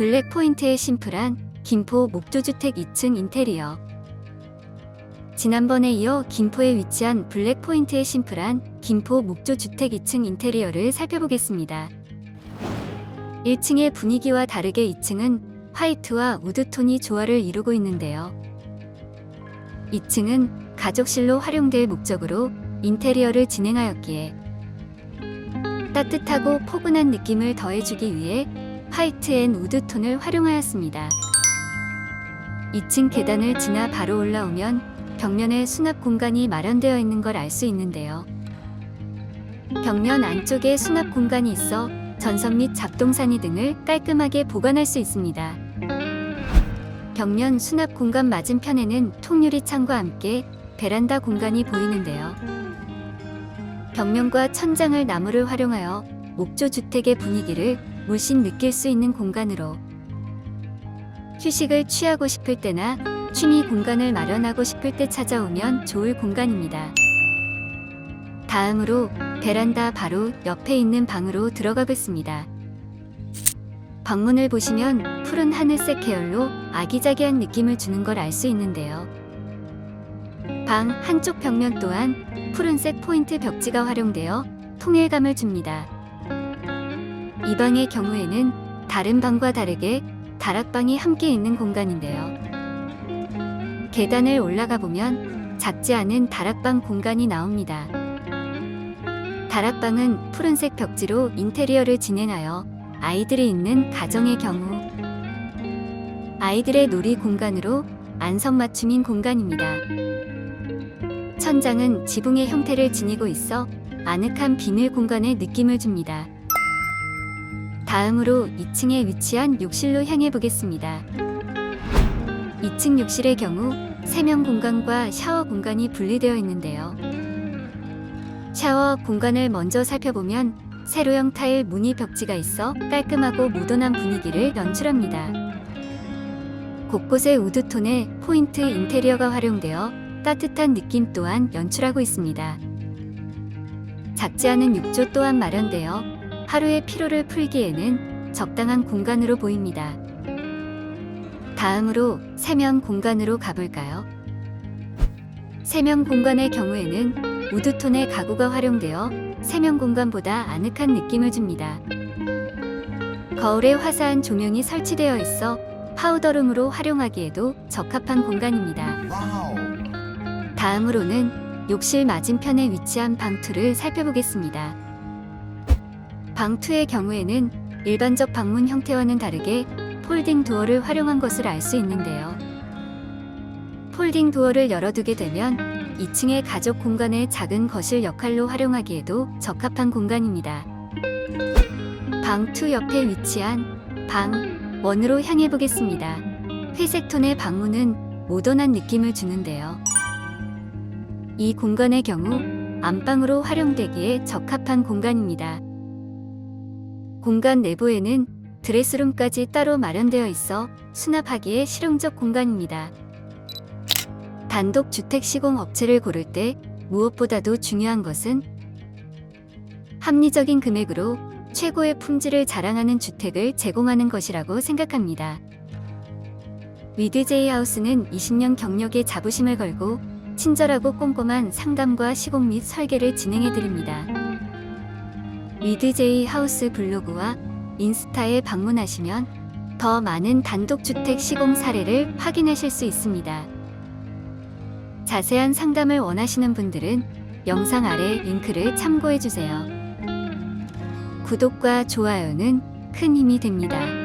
블랙포인트의 심플한 김포 목조주택 2층 인테리어. 지난번에 이어 김포에 위치한 블랙포인트의 심플한 김포 목조주택 2층 인테리어를 살펴보겠습니다. 1층의 분위기와 다르게 2층은 화이트와 우드톤이 조화를 이루고 있는데요. 2층은 가족실로 활용될 목적으로 인테리어를 진행하였기에 따뜻하고 포근한 느낌을 더해주기 위해 화이트 앤 우드톤을 활용하였습니다. 2층 계단을 지나 바로 올라오면 벽면에 수납 공간이 마련되어 있는 걸 알 수 있는데요. 벽면 안쪽에 수납 공간이 있어 전선 및 작동산이 등을 깔끔하게 보관할 수 있습니다. 벽면 수납 공간 맞은편에는 통유리 창과 함께 베란다 공간이 보이는데요. 벽면과 천장을 나무를 활용하여 목조 주택의 분위기를 물씬 느낄 수 있는 공간으로 휴식을 취하고 싶을 때나 취미 공간을 마련하고 싶을 때 찾아오면 좋을 공간입니다. 다음으로 베란다 바로 옆에 있는 방으로 들어가겠습니다. 방문을 보시면 푸른 하늘색 계열로 아기자기한 느낌을 주는 걸 알 수 있는데요. 방 한쪽 벽면 또한 푸른색 포인트 벽지가 활용되어 통일감을 줍니다. 이 방의 경우에는 다른 방과 다르게 다락방이 함께 있는 공간인데요. 계단을 올라가 보면 작지 않은 다락방 공간이 나옵니다. 다락방은 푸른색 벽지로 인테리어를 진행하여 아이들이 있는 가정의 경우 아이들의 놀이 공간으로 안성맞춤인 공간입니다. 천장은 지붕의 형태를 지니고 있어 아늑한 비밀 공간의 느낌을 줍니다. 다음으로 2층에 위치한 욕실로 향해 보겠습니다. 2층 욕실의 경우 세면 공간과 샤워 공간이 분리되어 있는데요. 샤워 공간을 먼저 살펴보면 세로형 타일 무늬 벽지가 있어 깔끔하고 모던한 분위기를 연출합니다. 곳곳에 우드톤의 포인트 인테리어가 활용되어 따뜻한 느낌 또한 연출하고 있습니다. 작지 않은 욕조 또한 마련되어 하루의 피로를 풀기에는 적당한 공간으로 보입니다. 다음으로 세면 공간으로 가볼까요? 세면 공간의 경우에는 우드톤의 가구가 활용되어 세면 공간보다 아늑한 느낌을 줍니다. 거울에 화사한 조명이 설치되어 있어 파우더룸으로 활용하기에도 적합한 공간입니다. 다음으로는 욕실 맞은편에 위치한 방투를 살펴보겠습니다. 방투의 경우에는 일반적 방문 형태와는 다르게 폴딩 도어를 활용한 것을 알 수 있는데요. 폴딩 도어를 열어두게 되면 2층의 가족 공간의 작은 거실 역할로 활용하기에도 적합한 공간입니다. 방2 옆에 위치한 방 1으로 향해 보겠습니다. 회색 톤의 방문은 모던한 느낌을 주는데요. 이 공간의 경우 안방으로 활용되기에 적합한 공간입니다. 공간 내부에는 드레스룸까지 따로 마련되어 있어 수납하기에 실용적 공간입니다. 단독 주택 시공 업체를 고를 때 무엇보다도 중요한 것은 합리적인 금액으로 최고의 품질을 자랑하는 주택을 제공하는 것이라고 생각합니다. 위드제이 하우스는 20년 경력의 자부심을 걸고 친절하고 꼼꼼한 상담과 시공 및 설계를 진행해 드립니다. 위드제이 하우스 블로그와 인스타에 방문하시면 더 많은 단독주택 시공 사례를 확인하실 수 있습니다. 자세한 상담을 원하시는 분들은 영상 아래 링크를 참고해 주세요. 구독과 좋아요는 큰 힘이 됩니다.